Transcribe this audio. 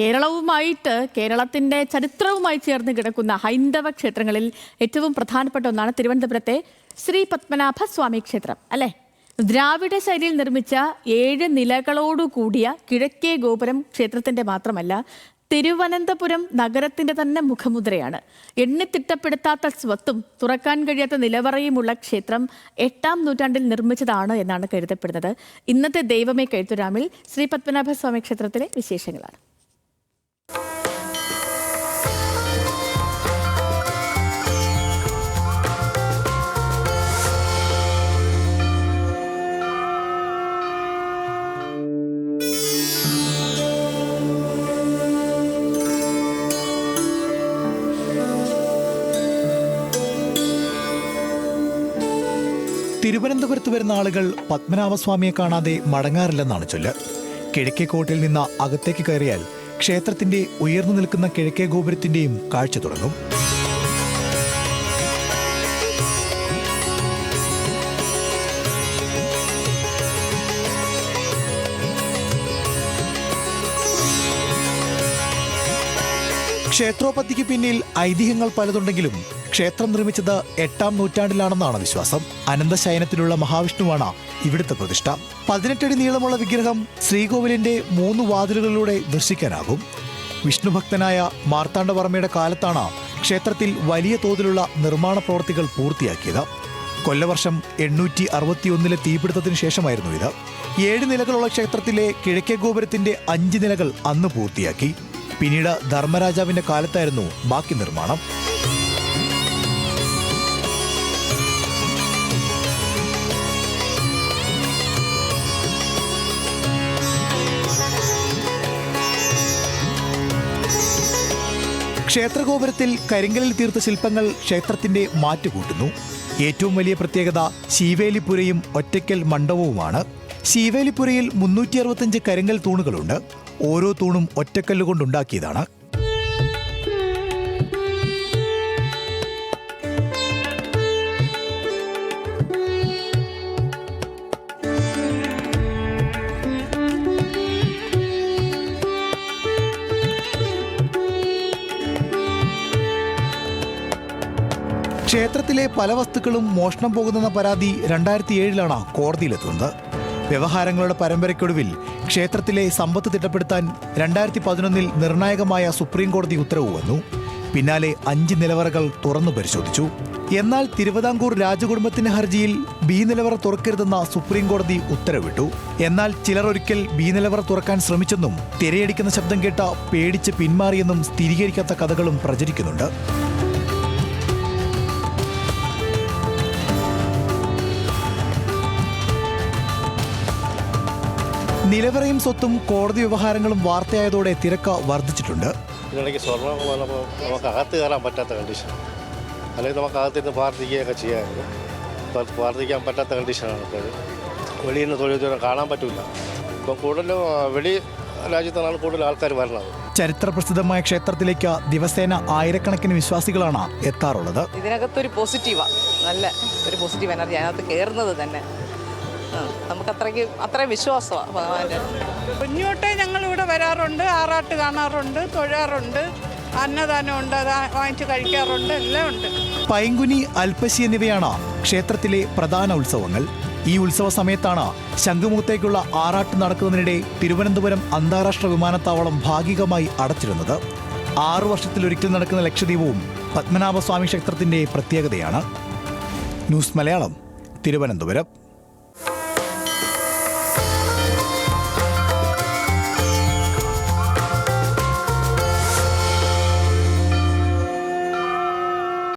കേരളവുമായിട്ട് കേരളത്തിന്റെ ചരിത്രവുമായി ചേർന്ന് കിടക്കുന്ന ഹൈന്ദവ ക്ഷേത്രങ്ങളിൽ ഏറ്റവും പ്രധാനപ്പെട്ട ഒന്നാണ് തിരുവനന്തപുരത്തെ ശ്രീ പത്മനാഭ സ്വാമി ക്ഷേത്രം അല്ലേ? ദ്രാവിഡ ശൈലിയിൽ നിർമ്മിച്ച ഏഴ് നിലകളോടു കൂടിയ കിഴക്കേ ഗോപുരം ക്ഷേത്രത്തിന്റെ മാത്രമല്ല തിരുവനന്തപുരം നഗരത്തിന്റെ തന്നെ മുഖമുദ്രയാണ്. എണ്ണിത്തിട്ടപ്പെടുത്താത്ത സ്വത്തും തുറക്കാൻ കഴിയാത്ത നിലവറയുമുള്ള ക്ഷേത്രം എട്ടാം നൂറ്റാണ്ടിൽ നിർമ്മിച്ചതാണ് എന്നാണ് കരുതപ്പെടുന്നത്. ഇന്നത്തെ ദൈവമേ കഴുത്തുരാമിൽ ശ്രീ പത്മനാഭസ്വാമി ക്ഷേത്രത്തിലെ വിശേഷങ്ങളാണ്. തിരുവനന്തപുരത്ത് വരുന്ന ആളുകൾ പത്മനാഭസ്വാമിയെ കാണാതെ മടങ്ങാറില്ലെന്നാണ് ചൊല്ല്. കിഴക്കേക്കോട്ടിൽ നിന്ന് അകത്തേക്ക് കയറിയാൽ ക്ഷേത്രത്തിന്റെ ഉയർന്നു നിൽക്കുന്ന കിഴക്കേ ഗോപുരത്തിന്റെയും കാഴ്ച തുടങ്ങും. ക്ഷേത്രോപത്തിക്ക് പിന്നിൽ ഐതിഹ്യങ്ങൾ പലതുണ്ടെങ്കിലും ക്ഷേത്രം നിർമ്മിച്ചത് എട്ടാം നൂറ്റാണ്ടിലാണെന്നാണ് വിശ്വാസം. അനന്തശയനത്തിലുള്ള മഹാവിഷ്ണുവാണ് ഇവിടുത്തെ പ്രതിഷ്ഠ. പതിനെട്ടടി നീളമുള്ള വിഗ്രഹം ശ്രീകോവിലിന്റെ മൂന്ന് വാതിലുകളിലൂടെ ദർശിക്കാനാകും. വിഷ്ണുഭക്തനായ മാർത്താണ്ഡവർമ്മയുടെ കാലത്താണ് ക്ഷേത്രത്തിൽ വലിയ തോതിലുള്ള നിർമ്മാണ പ്രവൃത്തികൾ പൂർത്തിയാക്കിയത്. കൊല്ലവർഷം എണ്ണൂറ്റി അറുപത്തിയൊന്നിലെ തീപിടുത്തത്തിന് ശേഷമായിരുന്നു ഇത്. ഏഴ് നിലകളുള്ള ക്ഷേത്രത്തിലെ കിഴക്കേ ഗോപുരത്തിന്റെ അഞ്ച് നിലകൾ അന്ന് പൂർത്തിയാക്കി. പിന്നീട് ധർമ്മരാജാവിന്റെ കാലത്തായിരുന്നു ബാക്കി നിർമ്മാണം. ക്ഷേത്രഗോപുരത്തിൽ കരിങ്കലിൽ തീർത്ത ശില്പങ്ങൾ ക്ഷേത്രത്തിന്റെ മാറ്റുകൂട്ടുന്നു. ഏറ്റവും വലിയ പ്രത്യേകത ശീവേലിപ്പുരയും ഒറ്റയ്ക്കൽ മണ്ഡപവുമാണ്. ശീവേലിപ്പുരയിൽ മുന്നൂറ്റി അറുപത്തഞ്ച് കരിങ്കൽ തൂണുകളുണ്ട്. ഓരോ തൂണും ഒറ്റക്കല്ല് കൊണ്ടുണ്ടാക്കിയതാണ്. ക്ഷേത്രത്തിലെ പല വസ്തുക്കളും മോഷണം പോകുന്നെന്ന പരാതി രണ്ടായിരത്തി ഏഴിലാണ് കോടതിയിലെത്തുന്നത്. വ്യവഹാരങ്ങളുടെ പരമ്പരയ്ക്കൊടുവിൽ ക്ഷേത്രത്തിലെ സമ്പത്ത് തിട്ടപ്പെടുത്താൻ രണ്ടായിരത്തി പതിനൊന്നിൽ നിർണായകമായ സുപ്രീം കോടതി ഉത്തരവ് വന്നു. പിന്നാലെ അഞ്ച് നിലവറകൾ തുറന്നു പരിശോധിച്ചു. എന്നാൽ തിരുവിതാംകൂർ രാജകുടുംബത്തിന്റെ ഹർജിയിൽ ബി നിലവറ തുറക്കരുതെന്ന സുപ്രീം കോടതി ഉത്തരവിട്ടു. എന്നാൽ ചിലർ ഒരിക്കൽ ബി നിലവറ തുറക്കാൻ ശ്രമിച്ചെന്നും തിരയടിക്കുന്ന ശബ്ദം കേട്ട പേടിച്ച് പിന്മാറിയെന്നും സ്ഥിരീകരിക്കാത്ത കഥകളും പ്രചരിക്കുന്നുണ്ട്. നിലവറയും സ്വത്തും കോടതി വ്യവഹാരങ്ങളും വാർത്തയായതോടെ തിരക്ക് വർദ്ധിച്ചിട്ടുണ്ട്. ഇതിനിടയ്ക്ക് സ്വർണം വന്നപ്പോൾ നമുക്ക് അകത്ത് കയറാൻ പറ്റാത്ത കണ്ടീഷൻ അല്ലെങ്കിൽ നമുക്ക് അകത്തിരുന്ന് പ്രാർത്ഥിക്കുകയൊക്കെ ചെയ്യാമായിരുന്നു. ഇപ്പോൾ പ്രാർത്ഥിക്കാൻ പറ്റാത്ത കണ്ടീഷനാണ് ഇപ്പോൾ വെളിയിൽ നിന്ന് തൊഴിൽ ദൂരം കാണാൻ പറ്റില്ല ഇപ്പം കൂടുതലും വെളി രാജ്യത്താണ് കൂടുതൽ ആൾക്കാർ വരുന്നത് ചരിത്രപ്രസിദ്ധമായ ക്ഷേത്രത്തിലേക്ക് ദിവസേന ആയിരക്കണക്കിന് വിശ്വാസികളാണ് എത്താറുള്ളത്. ഇതിനകത്തൊരു പോസിറ്റീവാണ് നല്ല ഒരു പോസിറ്റീവ് എനർജി അതിനകത്ത് കയറുന്നത് തന്നെ. നമുക്ക് അത്രയ്ക്ക് അത്രയും വിശ്വാസമാണ് ഭഗവാന്റെ കുഞ്ഞോട്ടെ ഞങ്ങൾ ഇവിടെ വരാറുണ്ട് ആറാട്ട് കാണാറുണ്ട് തൊഴാറുണ്ട് അന്നദാനമുണ്ട് അത് വാങ്ങിച്ച് കഴിക്കാറുണ്ട് എല്ലാം ഉണ്ട്. പൈങ്കുനി അൽപ്പശി എന്നിവയാണ് ക്ഷേത്രത്തിലെ പ്രധാന ഉത്സവങ്ങൾ. ഈ ഉത്സവ സമയത്താണ് ശംഖുമുഖത്തേക്കുള്ള ആറാട്ട് നടക്കുന്നതിനിടെ തിരുവനന്തപുരം അന്താരാഷ്ട്ര വിമാനത്താവളം ഭാഗികമായി അടച്ചിരുന്നത്. ആറു വർഷത്തിലൊരിക്കൽ നടക്കുന്ന ലക്ഷദ്വീപവും പത്മനാഭസ്വാമി ക്ഷേത്രത്തിന്റെ പ്രത്യേകതയാണ്. ന്യൂസ് മലയാളം തിരുവനന്തപുരം.